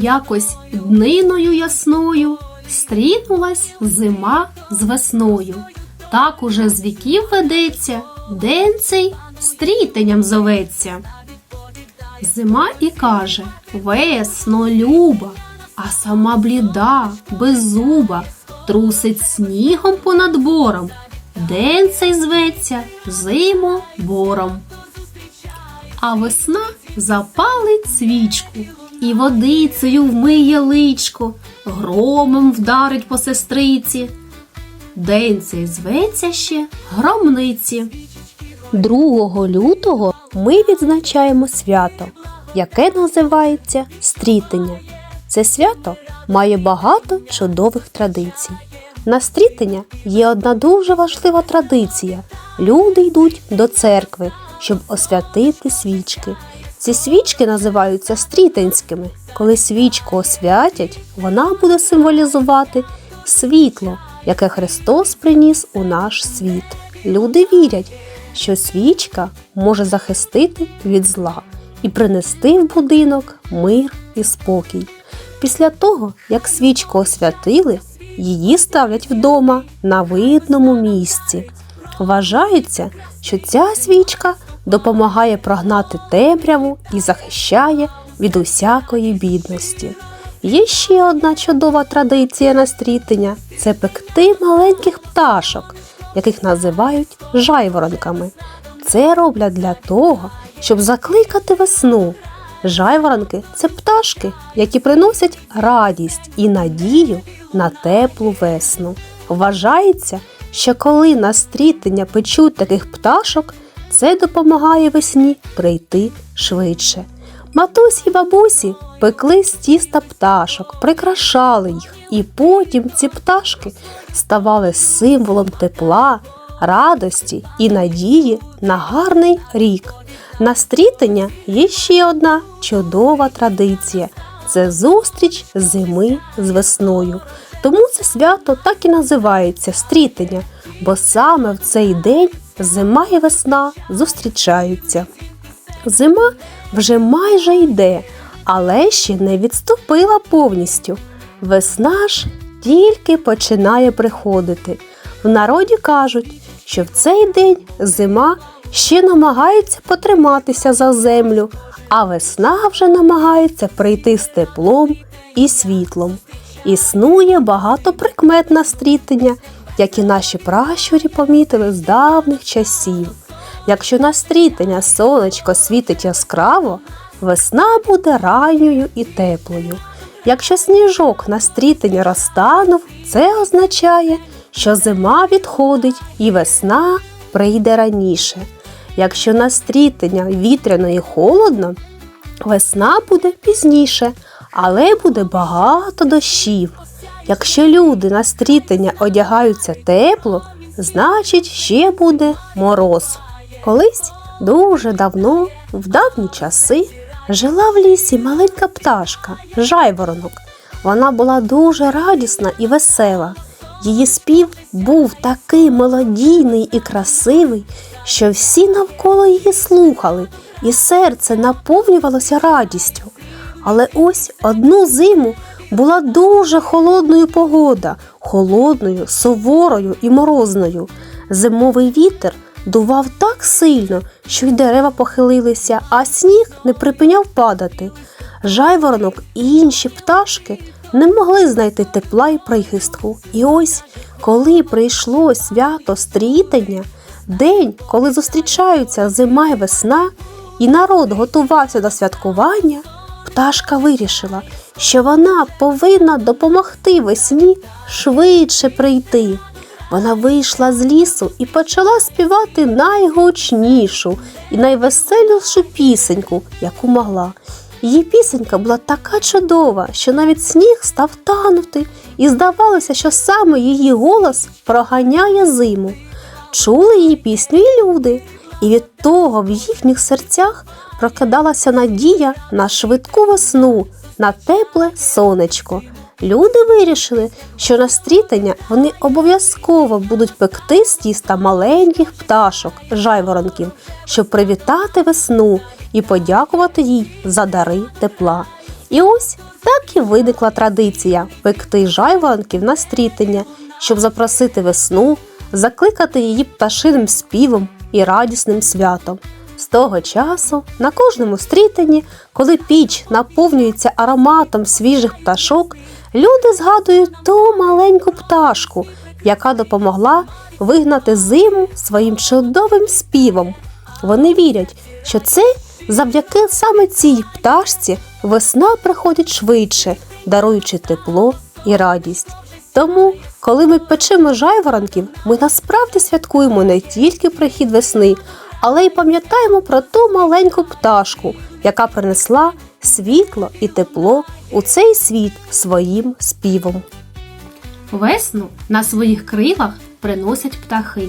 Якось дниною ясною стрінулась зима з весною. Так уже з віків ведеться, день цей стрітенням зоветься. Зима і каже Весно, люба, а сама бліда, беззуба, трусить снігом понад бором. День цей зветься зимо бором. А весна запалить свічку і водицею вмиє личко, громом вдарить по сестриці. День цей зветься ще громниці. 2 лютого ми відзначаємо свято, яке називається стрітення. Це свято має багато чудових традицій. На стрітення є одна дуже важлива традиція. Люди йдуть до церкви, щоб освятити свічки. Ці свічки називаються стрітенськими. Коли свічку освятять, вона буде символізувати світло, яке Христос приніс у наш світ. Люди вірять, що свічка може захистити від зла і принести в будинок мир і спокій. Після того, як свічку освятили, її ставлять вдома на видному місці. Вважається, що ця свічка допомагає прогнати темряву і захищає від усякої бідності. Є ще одна чудова традиція на стрітення це пекти маленьких пташок, яких називають жайворонками. Це роблять для того, щоб закликати весну. Жайворонки це пташки, які приносять радість і надію на теплу весну. Вважається, що коли на стрітення печуть таких пташок, це допомагає весні прийти швидше. Матусі й бабусі пекли з тіста пташок, прикрашали їх, і потім ці пташки ставали символом тепла, радості і надії на гарний рік. На стрітення є ще одна чудова традиція це зустріч зими з весною. Тому це свято так і називається стрітення, бо саме в цей день зима і весна зустрічаються. Зима вже майже йде, але ще не відступила повністю. Весна ж тільки починає приходити. В народі кажуть, що в цей день зима ще намагається потриматися за землю, а весна вже намагається прийти з теплом і світлом. Існує багато прикмет на стрітення, які наші пращурі помітили з давніх часів. Якщо на стрітення сонечко світить яскраво, весна буде ранньою і теплою. Якщо сніжок на стрітення розтанув, це означає, що зима відходить і весна прийде раніше. Якщо на стрітення вітряно і холодно, весна буде пізніше, але буде багато дощів. Якщо люди на стрітення одягаються тепло, значить ще буде мороз. Колись дуже давно, в давні часи, жила в лісі маленька пташка, жайворонок. Вона була дуже радісна і весела. Її спів був такий мелодійний і красивий, що всі навколо її слухали, і серце наповнювалося радістю. Але ось одну зиму була дуже холодною погода, холодною, суворою і морозною. Зимовий вітер дував так сильно, що й дерева похилилися, а сніг не припиняв падати. Жайворонок і інші пташки не могли знайти тепла і прихистку. І ось, коли прийшло свято стрітання, день, коли зустрічаються зима й весна, і народ готувався до святкування, пташка вирішила, що вона повинна допомогти весні швидше прийти. Вона вийшла з лісу і почала співати найгучнішу і найвеселішу пісеньку, яку могла. Її пісенька була така чудова, що навіть сніг став танути, і здавалося, що саме її голос проганяє зиму. Чули її пісню і люди, і від того в їхніх серцях прокидалася надія на швидку весну, на тепле сонечко. Люди вирішили, що на стрітання вони обов'язково будуть пекти з тіста маленьких пташок, жайворонків, щоб привітати весну і подякувати їй за дари тепла. І ось так і виникла традиція пекти жайворонків на стрітення, щоб запросити весну, закликати її пташиним співом і радісним святом. З того часу на кожному стрітенні, коли піч наповнюється ароматом свіжих пташок, люди згадують ту маленьку пташку, яка допомогла вигнати зиму своїм чудовим співом. Вони вірять, що це завдяки саме цій пташці весна приходить швидше, даруючи тепло і радість. Тому, коли ми печемо жайворонків, ми насправді святкуємо не тільки прихід весни, але й пам'ятаємо про ту маленьку пташку, яка принесла світло і тепло у цей світ своїм співом. Весну на своїх крилах приносять птахи.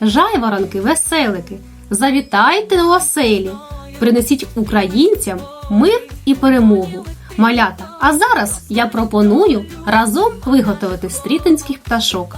Жайворонки, веселики, завітайте у оселі, принесіть українцям мир і перемогу. Малята, а зараз я пропоную разом виготовити стрітинських пташок.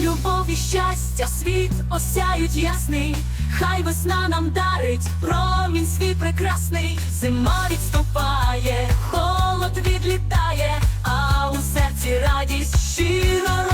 Любов і щастя світ осяють ясний, хай весна нам дарить промінь свій прекрасний, зима відступає, холод відлітає, а у серці радість щиро